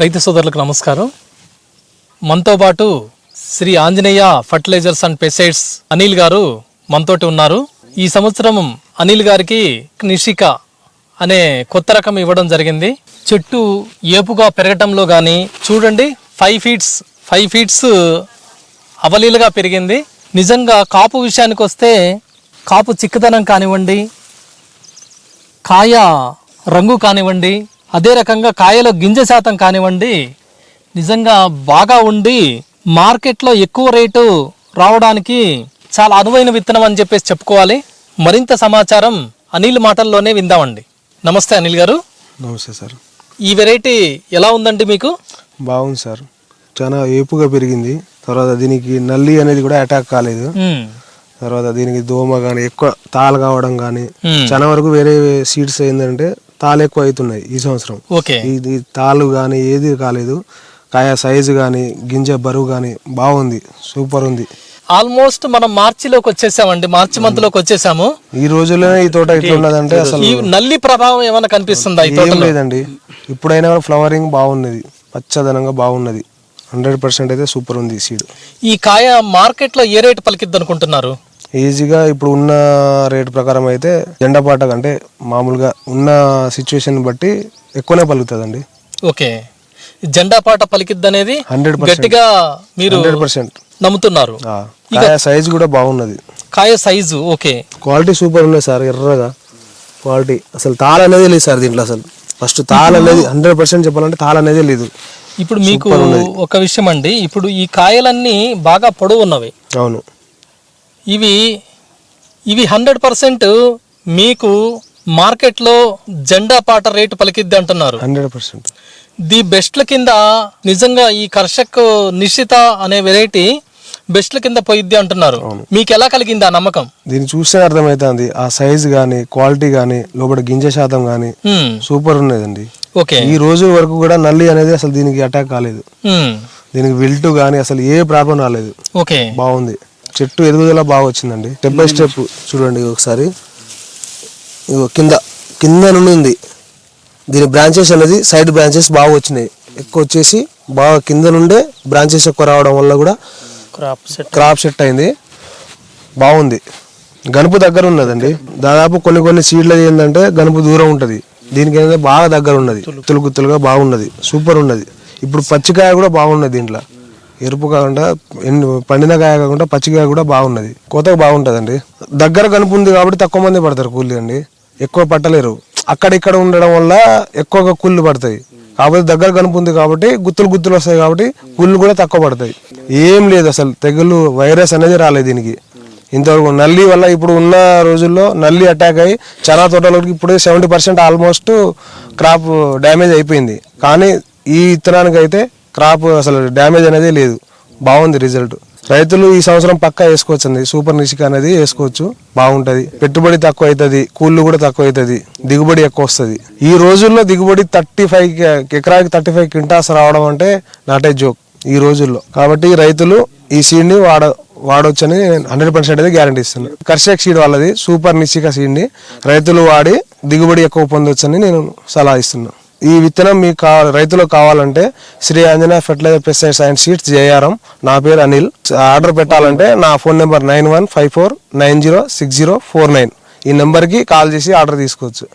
రైతు సోదరులకు నమస్కారం. మనతో పాటు Shri Anjaneya fertilizers and pesticides Anil గారు మనతోటి ఉన్నారు. ఈ సంవత్సరం అనిల్ గారికి నిషిక అనే కొత్త రకం ఇవ్వడం జరిగింది. చెట్టు ఏపుగా పెరగటంలో కానీ చూడండి ఫైవ్ ఫీట్స్ ఫైవ్ ఫీట్స్ అవలీలుగా పెరిగింది. నిజంగా కాపు విషయానికి వస్తే కాపు చిక్కదనం కానివ్వండి కాయ రంగు కానివ్వండి అదే రకంగా కాయలో గింజ శాతం కానివ్వండి నిజంగా బాగా ఉండి మార్కెట్లో ఎక్కువ రేటు రావడానికి చాలా అనువైన విత్తనం అని చెప్పేసి చెప్పుకోవాలి. మరింత సమాచారం అనిల్ మాటల్లోనే విందామండి. నమస్తే అనిల్ గారు. నమస్తే సార్. ఈ వెరైటీ ఎలా ఉందండి మీకు? బాగుంది సార్. చాలా ఏపుగా పెరిగింది. తర్వాత దీనికి నల్లి అనేది కూడా అటాక్ కాలేదు. తర్వాత దీనికి దోమ కానీ ఎక్కువ తాలు కావడం కానీ. చాలా వరకు వేరే సీడ్స్ ఏంటంటే తాలు ఎక్కువ అవుతున్నాయి ఈ సంవత్సరం. ఓకే. ఇది తాలు కానీ ఏది కాలేదు. కాయ సైజు కానీ గింజ బరువు కానీ బాగుంది. సూపర్ ఉంది. ఆల్మోస్ట్ మనం మార్చిలోకి వచ్చేసామండి. మార్చి మంత్లోకి వచ్చేసాము. ఈ రోజుల్లోనే ఈ తోట ఇట్లా ఉన్నదంటే అసలు ఈ నల్లి ప్రభావం ఏమైనా కనిపిస్తుందా ఈ ఏం లేదండి. ఇప్పుడైనా ఫ్లవరింగ్ బాగున్నది. పచ్చదనంగా బాగున్నది. హండ్రెడ్ పర్సెంట్ అయితే సూపర్ ఉంది సీడ్. ఈ కాయ మార్కెట్లో ఏ రేటు పలికిద్ది అనుకుంటున్నారు? ఈజీగా ఇప్పుడు ఉన్న రేట్ ప్రకారం అయితే జెండాపాట అంటే మామూలుగా ఉన్న సిచ్యువేషన్ బట్టి ఎక్కువనే పలుకుతుందండి. ఓకే. జెండా పాట పలికిద్ది అనేది హండ్రెడ్ గట్టిగా మీరు హండ్రెడ్ పర్సెంట్. నమ్ముతున్నారు. కాయ సైజ్ కూడా బాగున్నది. కాయ సైజు ఓకే. క్వాలిటీ సూపర్ ఉన్నాయి సార్ ఎర్రగా. క్వాలిటీ అసలు తాళ అనేది లేదు సార్ దీంట్లో అసలు. ఫస్ట్ తాళ అనేది హండ్రెడ్ పర్సెంట్ చెప్పాలంటే తాళ అనేది లేదు. ఇప్పుడు మీకు ఒక విషయం అండి. ఇప్పుడు ఈ కాయలన్నీ బాగా పొడవు ఉన్నవి అవును. ఇవి ఇవి హండ్రెడ్ పర్సెంట్ మీకు మార్కెట్లో జెండా పాట రేటు పలికిద్ది అంటున్నారు. Hundred percent. ది బెస్ట్ల కింద నిజంగా ఈ కర్షక్ నిశ్చిత అనే వెరైటీ బెస్ట్ల కింద పోయిద్ది అంటున్నారు. మీకు ఎలా కలిగింది ఆ నమ్మకం? దీన్ని చూస్తే అర్థమవుతుంది ఆ సైజ్ కానీ క్వాలిటీ కానీ లోపల గింజ శాతం హ్మ్, సూపర్ ఉన్నదండి ఓకే. ఈ రోజు వరకు కూడా నల్లి అనేది అసలు దీనికి అటాక్ కాలేదు. దీనికి విల్టు కానీ అసలు ఏ ప్రాబ్లం రాలేదు. ఓకే. బాగుంది. చెట్టు ఎదుగుదల బాగా వచ్చిందండి. స్టెప్ బై స్టెప్ చూడండి ఒకసారి. ఇగో కింద కింద నుండి ఉంది. దీని బ్రాంచెస్ అనేది సైడ్ బ్రాంచెస్ బాగా వచ్చినాయి. ఎక్కువ వచ్చేసి బాగా కింద నుండే బ్రాంచెస్ ఎక్కువ రావడం వల్ల కూడా క్రాప్ సెట్ క్రాప్ సెట్ అయింది. బాగుంది. గనుపు దగ్గర ఉన్నదండి. దాదాపు కొన్ని కొన్ని సీడ్లది ఏంటంటే గనుపు దూరం ఉంటుంది. దీనికి ఏంటంటే బాగా దగ్గర ఉన్నది. గుత్తులు గుత్తులుగా బాగున్నది. సూపర్ ఉన్నది. ఇప్పుడు పచ్చికాయ కూడా బాగున్నది దీంట్లో. ఎరుపు కాకుండా పండిన కాయ కాకుండా పచ్చికాయ కూడా బాగున్నది. కోతకు బాగుంటుందండి. దగ్గర కనుపు ఉంది కాబట్టి తక్కువ మంది పడతారు కూలి అండి. ఎక్కువ పట్టలేరు. అక్కడ ఇక్కడ ఉండడం వల్ల ఎక్కువగా కూళ్ళు పడతాయి. కాకపోతే దగ్గర కనుపు ఉంది కాబట్టి గుత్తులు గుత్తులు వస్తాయి కాబట్టి కూళ్ళు కూడా తక్కువ పడతాయి. ఏం లేదు అసలు. తెగులు వైరస్ అనేది రాలేదు దీనికి. ఇంతవరకు నల్లి వల్ల ఇప్పుడు ఉన్న రోజుల్లో నల్లి అటాక్ అయ్యి చాలా తోటలకి ఇప్పుడే seventy percent almost crop damage అయిపోయింది. కానీ ఈ విత్తనానికి అయితే క్రాప్ అసలు డ్యామేజ్ అనేది లేదు. బాగుంది రిజల్ట్. రైతులు ఈ సంవత్సరం పక్కా వేసుకోవచ్చు అండి సూపర్ నిషిక అనేది వేసుకోవచ్చు. బాగుంటది. పెట్టుబడి తక్కువ అవుతుంది కూళ్ళు కూడా తక్కువ అవుతుంది దిగుబడి ఎక్కువ వస్తుంది. ఈ రోజుల్లో దిగుబడి థర్టీ ఫైవ్ ఎకరాకి థర్టీ ఫైవ్ క్వింటాల్స్ రావడం అంటే నాటే జోక్ ఈ రోజుల్లో. కాబట్టి రైతులు ఈ సీడ్ని వాడ వాడొచ్చని హండ్రెడ్ పర్సెంట్ అయితే గ్యారంటీ ఇస్తున్నాను కర్షక్ సీడ్ వాళ్ళది సూపర్ నిశ్చిక సీడ్ని రైతులు వాడి దిగుబడి ఎక్కువ పొందొచ్చని నేను సలహా ఇస్తున్నాను ఈ విత్తనం మీకు కావాలి రైతులకు కావాలంటే Shri Anjaneya fertilizer pesticides and seeds JRM. నా పేరు అనిల్. ఆర్డర్ పెట్టాలంటే నా phone number nine one five four nine zero six zero four nine. ఈ నెంబర్కి కాల్ చేసి ఆర్డర్ తీసుకోవచ్చు.